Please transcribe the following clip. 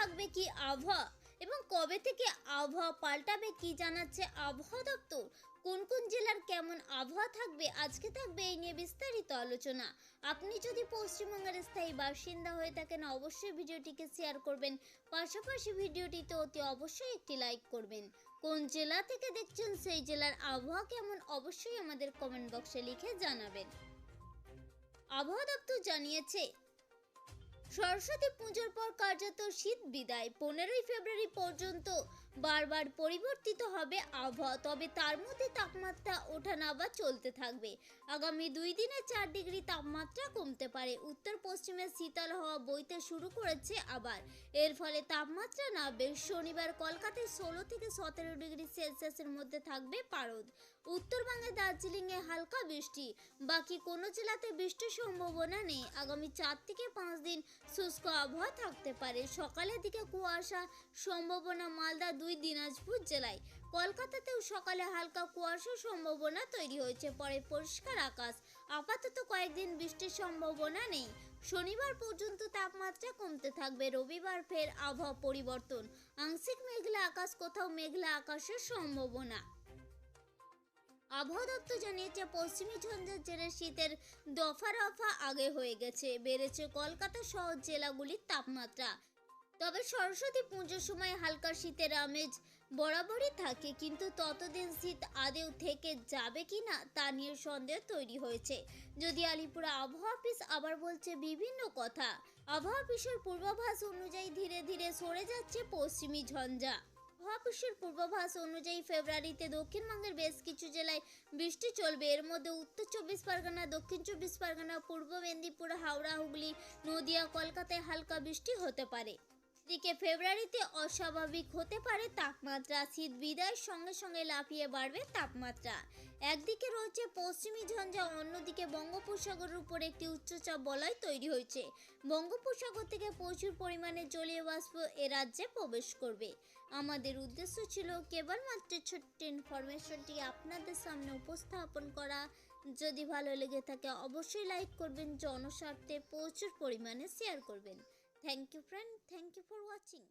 থাকবে কি আবহাওয়া? এবং কবে থেকে আবহাওয়া পাল্টাবে কি জানাচ্ছে আবহাওয়া দপ্তর? কোন কোন জেলার কেমন আবহাওয়া থাকবে? আজকে থাকবে এই নিয়ে বিস্তারিত আলোচনা। আপনি যদি পশ্চিমবঙ্গের স্থায়ী বাসিন্দা হয়ে থাকেন, অবশ্যই ভিডিওটিকে শেয়ার করবেন। পাশাপাশি ভিডিওটিতে অতি অবশ্যই একটি লাইক করবেন। কোন জেলা থেকে দেখছেন, সেই জেলার আবহাওয়া কেমন, অবশ্যই আমাদের কমেন্ট বক্সে লিখে জানাবেন। আবহাওয়া দপ্তর জানিয়েছে সরস্বতী পুজোর পর কার্যত শীত বিদায়। পনেরোই ফেব্রুয়ারি পর্যন্ত বারবার পরিবর্তিত হবে আবহাওয়া, তবে তার মধ্যে তাপমাত্রা ওঠানামা চলতে থাকবে। আগামী দুই দিনে চার ডিগ্রি তাপমাত্রা কমতে পারে। উত্তর পশ্চিমে শীতল হওয়া বইতে শুরু করেছে আবার। এর ফলে তাপমাত্রা নামবে। শনিবার কলকাতায় ষোলো থেকে সতেরো ডিগ্রি সেলসিয়াসের মধ্যে থাকবে পারদ। উত্তরবঙ্গে দার্জিলিংয়ে হালকা বৃষ্টি। বাকি কোনো জেলাতে বৃষ্টির সম্ভাবনা নেই। আগামী চার থেকে পাঁচ দিন শুষ্ক আবহাওয়া থাকতে পারে। সকালের দিকে কুয়াশা, সম্ভাবনা মালদা দুই, দিনাজপুর জেলায়। কলকাতাতেও সকালে হালকা কুয়াশার সম্ভাবনা তৈরি হয়েছে, পরে পরিষ্কার আকাশ। আপাতত কয়েকদিন বৃষ্টির সম্ভাবনা নেই। শনিবার পর্যন্ত তাপমাত্রা কমতে থাকবে। রবিবার ফের আবহাওয়া পরিবর্তন। আংশিক মেঘলা আকাশ, কোথাও মেঘলা আকাশের সম্ভাবনা। আবহাওয়া দপ্তর জানিয়েছে, পশ্চিমী ঝঞ্ঝার জেরে শীতের দফা রফা আগে হয়ে গেছে। বেড়েছে কলকাতা সহ জেলাগুলির তাপমাত্রা। তবে সরস্বতী পুজোর সময় হালকা শীতের আমেজ বরাবরই থাকে, কিন্তু ততদিন শীত আদেও থেকে যাবে কি না, তা নিয়ে সন্দেহ তৈরি হয়েছে। যদি আলিপুর আবহাওয়া অফিস আবার বলছে বিভিন্ন কথা, আবহাওয়া অফিসের পূর্বাভাস অনুযায়ী ধীরে ধীরে সরে যাচ্ছে পশ্চিমী ঝঞ্ঝা। মহাপুষ্যের পূর্বাভাস অনুযায়ী ফেব্রুয়ারিতে দক্ষিণবঙ্গের বেশ কিছু জেলায় বৃষ্টি চলবে। এর মধ্যে উত্তর চব্বিশ পরগনা, দক্ষিণ চব্বিশ পরগনা, পূর্ব মেদিনীপুর, হাওড়া, হুগলি, নদিয়া, কলকাতায় হালকা বৃষ্টি হতে পারে। এদিকে ফেব্রুয়ারিতে অস্বাভাবিক হতে পারে তাপমাত্রা। শীত বিদায়ের সঙ্গে সঙ্গে লাফিয়ে বাড়বে তাপমাত্রা। একদিকে রয়েছে পশ্চিমী ঝঞ্ঝা, অন্যদিকে বঙ্গোপসাগরের উপর একটি উচ্চচাপ বলয় তৈরি হয়েছে। বঙ্গোপসাগর থেকে প্রচুর পরিমাণে জলীয় বাষ্প এ রাজ্যে প্রবেশ করবে। আমাদের উদ্দেশ্য ছিল কেবলমাত্র ছোট্ট ইনফরমেশনটি আপনাদের সামনে উপস্থাপন করা। যদি ভালো লেগে থাকে, অবশ্যই লাইক করবেন, জনস্বার্থে প্রচুর পরিমাণে শেয়ার করবেন। Thank you friend. Thank you for watching.